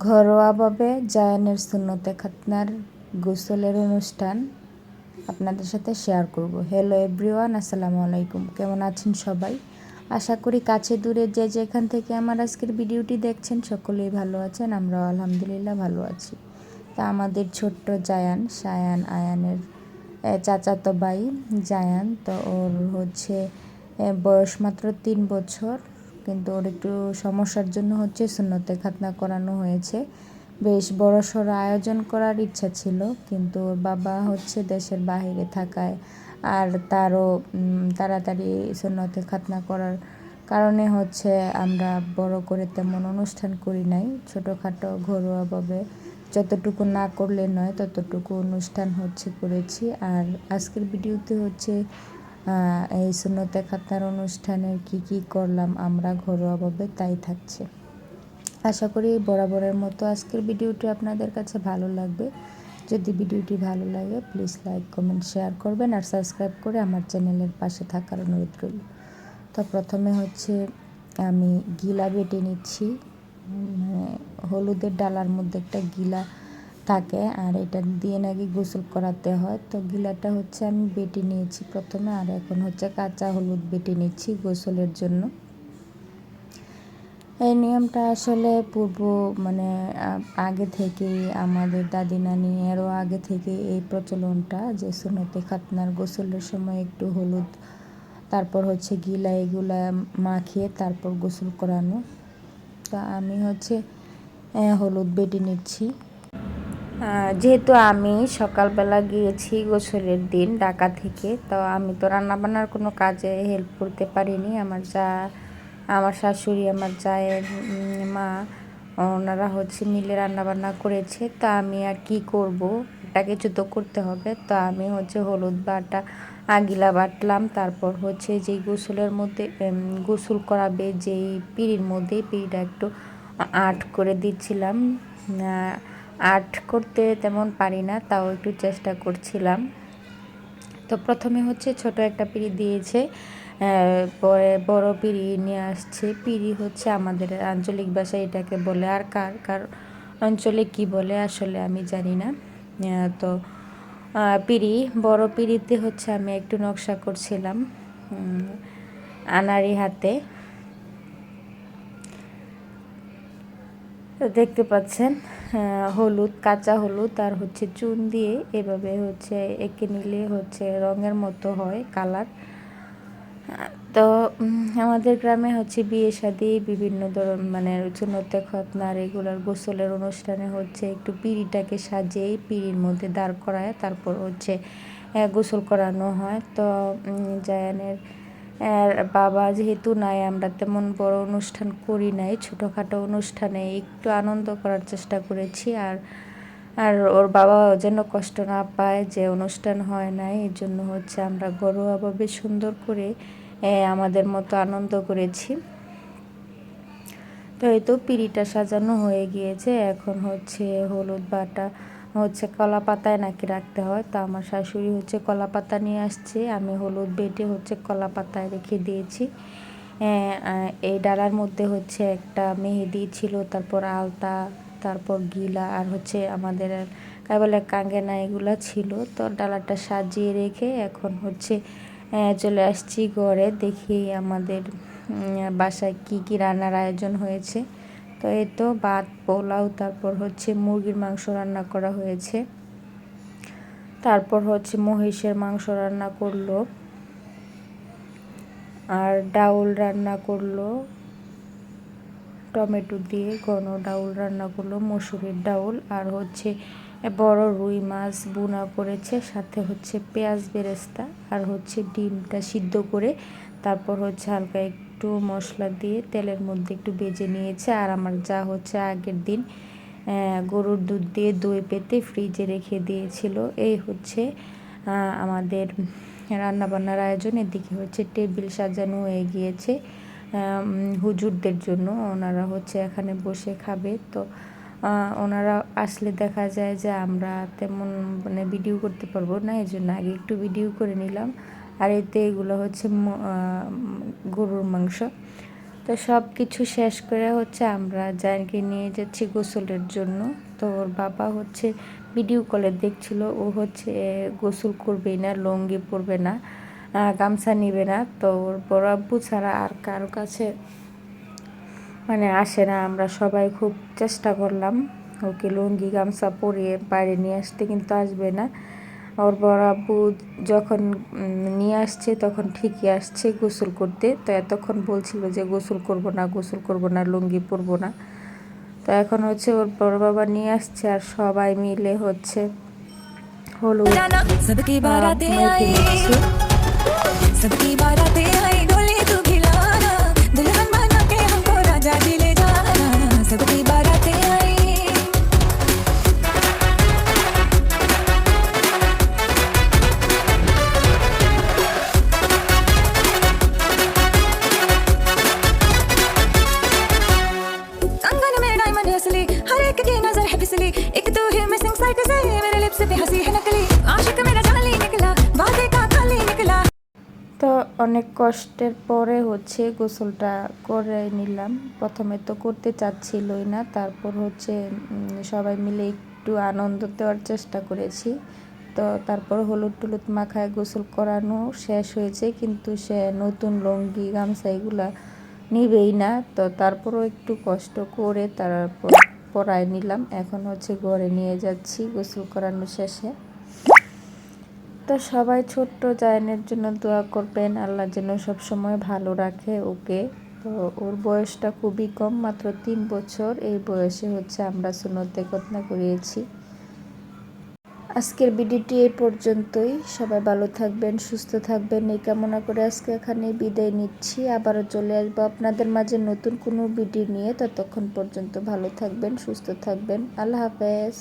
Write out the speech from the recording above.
ঘরোয়াভাবে জায়ানের সুন্নতে খাতনার গোসলের অনুষ্ঠান আপনাদের সাথে শেয়ার করব। হ্যালো এভরিওয়ান আসসালামু আলাইকুম। কেমন আছেন সবাই? আশা করি কাছে দূরে যে যেখান থেকে আমার আজকের ভিডিওটি দেখছেন সকলেই ভালো আছেন, আমরাও আলহামদুলিল্লাহ ভালো আছি। তা আমাদের ছোট্ট জায়ান, সায়ান আয়ানের চাচাতো ভাই জায়ান, তো ওর হচ্ছে বয়স মাত্র তিন বছর। কিন্তু ওর একটু সমস্যার জন্য হচ্ছে সুন্নতে খাতনা করানো হয়েছে। বেশ বড় সড়ো আয়োজন করার ইচ্ছা ছিল, কিন্তু ওর বাবা হচ্ছে দেশের বাহিরে থাকায় আর তারও তাড়াতাড়ি সুন্নতে খাতনা করার কারণে হচ্ছে আমরা বড় করে তেমন অনুষ্ঠান করি নাই। ছোটোখাটো ঘরোয়াভাবে যতটুকু না করলে নয়, ততটুকু অনুষ্ঠান হচ্ছে করেছি। আর আজকের ভিডিওতে হচ্ছে এই সুন্নতে খাতনার অনুষ্ঠানের কি কি করলাম, আমরা ঘরোয়াভাবে তাই থাকছে। আশা করি বরাবরের মতো আজকের ভিডিওটি আপনাদের কাছে ভালো লাগবে। যদি ভিডিওটি ভালো লাগে প্লিজ লাইক কমেন্ট শেয়ার করবেন আর সাবস্ক্রাইব করে আমার চ্যানেলের পাশে থাকার অনুরোধ রইল। তো প্রথমে হচ্ছে আমি গিলা বেটে নিচ্ছি। হলুদের ডালার মধ্যে একটা গিলা থাকে আর এটা দিয়ে নাকি গোসল করাতে হয়। তো গিলাটা হচ্ছে আমি বেটে নিয়েছি প্রথমে আর এখন হচ্ছে কাঁচা হলুদ বেটে নিচ্ছি গোসলের জন্য। এই নিয়মটা আসলে পূর্ব মানে আগে থেকেই আমাদের দাদি নানি এরও আগে থেকে এই প্রচলনটা যে সুনতে খাতনার গোসলের সময় একটু হলুদ, তারপর হচ্ছে গিলা এগুলা মাখিয়ে তারপর গোসল করানো। তা আমি হচ্ছে হলুদ বেটে নিচ্ছি। যেহেতু আমি সকালবেলা গিয়েছি গোসলের দিন ঢাকা থেকে, তো আমি তো রান্নাবান্নার কোনো কাজে হেল্প করতে পারিনি। আমার যা, আমার শাশুড়ি, আমার জায়ের মা, ওনারা হচ্ছে মিলে রান্নাবান্না করেছে। তা আমি আর কি করব? এটা কিছু তো করতে হবে। তো আমি হচ্ছে হলুদ বাটা, আগিলা বাটলাম। তারপর হচ্ছে যেই গোসলের মধ্যে গোসল করাবে, যেই পিড়ির মধ্যে পিড়িটা একটু আট করে দিচ্ছিলাম। আর্ট করতে তেমন পারি না, তাও একটু চেষ্টা করছিলাম। তো প্রথমে হচ্ছে ছোট একটা পিড়ি দিয়েছে পরে বড় পিড়ি নিয়ে আসছে। পিড়ি হচ্ছে আমাদের আঞ্চলিক ভাষায় এটাকে বলে আর কার কার অঞ্চলে কি বলে আসলে আমি জানি না। তো পিড়ি, বড় পিড়িতে হচ্ছে আমি একটু নকশা করছিলাম আনারি হাতে। দেখতে পাচ্ছেন হলুদ, কাঁচা হলুদ আর হচ্ছে চুন দিয়ে এভাবে হচ্ছে এঁকে নিলে হচ্ছে রঙের মতো হয় কালার। তো আমাদের গ্রামে হচ্ছে বিয়ে শাদি বিভিন্ন ধরন মানে চুনতে খতনা রেগুলার গোসলের অনুষ্ঠানে হচ্ছে একটু পিড়িটাকে সাজিয়ে পিড়ির মধ্যে দাঁড় করায়, তারপর হচ্ছে গোসল করানো হয়। তো জায়ানের বাবা যেহেতু নাই, আমরা তেমন বড় অনুষ্ঠান করি নাই, ছোটোখাটো অনুষ্ঠানে একটু আনন্দ করার চেষ্টা করেছি আর আর ওর বাবা যেন কষ্ট না পায় যে অনুষ্ঠান হয় নাই এর জন্য হচ্ছে আমরা ঘরোয়াভাবে সুন্দর করে আমাদের মতো আনন্দ করেছি। তো এই তো পিড়িটা সাজানো হয়ে গিয়েছে, এখন হচ্ছে হলুদ বাটা হচ্ছে কলা পাতায় নাকি রাখতে হয়? তো আমার শাশুড়ি হচ্ছে কলা পাতা নিয়ে আসছে। আমি হলুদ বেটে হচ্ছে কলা পাতায় রেখে দিয়েছি। এই ডালার মধ্যে হচ্ছে একটা মেহেদি ছিল, তারপর আলতা, তারপর গিলা, আর হচ্ছে আমাদের বলে, কাঙ্গেনা এগুলা ছিল। তো ডালাটা সাজিয়ে রেখে এখন হচ্ছে চলে আসছি ঘরে। দেখি আমাদের বাসায় কি কি রান্নার আয়োজন হয়েছে। তো এই তো ভাত, পোলাও, তারপর হচ্ছে মুরগির মাংস রান্না করা হয়েছে। তারপর হচ্ছে মহিষের মাংস রান্না করল। আর ডাউল রান্না করল। টমেটো দিয়ে ঘন ডাউল রান্না করল, মসুরের ডাউল। আর হচ্ছে বড় রুই মাছ বুনা করেছে, সাথে হচ্ছে পেঁয়াজ বেরেস্তা। আর হচ্ছে ডিমটা সিদ্ধ করে তারপর হচ্ছে হালকা একটু মশলা দিয়ে তেলের মধ্যে একটু বেজে নিয়েছে। আর আমার যা হচ্ছে আগের দিন গরুর দুধ দিয়ে দই পেতে ফ্রিজে রেখে দিয়েছিল। এই হচ্ছে আমাদের রান্নাবান্নার আয়োজন। এদিকে হচ্ছে টেবিল সাজানো হয়ে গিয়েছে হুজুরদের জন্য। ওনারা হচ্ছে এখানে বসে খাবে। তো ওনারা আসলে দেখা যায় যে আমরা তেমন মানে ভিডিও করতে পারব না। এই জন্য আগে একটু ভিডিও করে নিলাম। আর এতে এগুলো হচ্ছে গরুর মাংস। তো সব কিছু শেষ করে হচ্ছে আমরা জায়নকে নিয়ে যাচ্ছি গোসলের জন্য। তো ওর বাবা হচ্ছে ভিডিও কলে দেখছিল, ও হচ্ছে গোসল করবেই না, লুঙ্গি পরবে না গামছা নিবে না। তো ওর বড় আব্বু ছাড়া আর কারও কাছে মানে আসে না। আমরা সবাই খুব চেষ্টা করলাম ওকে লুঙ্গি, গামছা পরিয়ে বাইরে নিয়ে আসতে, কিন্তু আসবে না। ওর বড় আব্বু যখন নিয়ে আসছে তখন ঠিকই আসছে গোসল করতে। তো এতক্ষণ বলছিল যে গোসল করব না গোসল করব না লুঙ্গি পরব না। তো এখন হচ্ছে ওর বড় বাবা নিয়ে আসছে আর সবাই মিলে হচ্ছে হলুদ फिसली एक तो है मिसिंग साइड से मेरे लिप्स पे हंसी है नकली आशिक मेरा जाली निकला वादे का खाली निकला তো অনেক কষ্টের পরে হচ্ছে গোসলটা করে নিলাম প্রথমে তো করতে চাচ্ছিলই না তারপর হচ্ছে উম, সবাই মিলে একটু আনন্দ দেওয়ার চেষ্টা করেছি তো তারপর হলুদ টুলুদ মাখায় গোসল করানো শেষ হয়েছে কিন্তু সে নতুন লুঙ্গি গামছা এগুলা নিবেই না তো তারপরও একটু কষ্ট করে তারপর পরায় নিলাম। এখন হচ্ছে ঘরে নিয়ে যাচ্ছি গোসল করানো শেষে। তো সবাই ছোট্ট জায়নের জন্য দোয়া করবেন, আল্লাহ যেন সবসময় ভালো রাখে ওকে। তো ওর বয়সটা খুবই কম, মাত্র তিন বছর। এই বয়সে হচ্ছে আমরা সুনতে কতনা করিয়েছি। আজকের ভিডিওটি এই পর্যন্তই। সবাই ভালো থাকবেন, সুস্থ থাকবেন। এই কামনা করে আজকে এখানে বিদায় নিচ্ছি। আবারও চলে আসব আপনাদের মাঝে নতুন কোনো ভিডিও নিয়ে। ততক্ষণ পর্যন্ত ভালো থাকবেন, সুস্থ থাকবেন। আল্লাহ হাফেজ।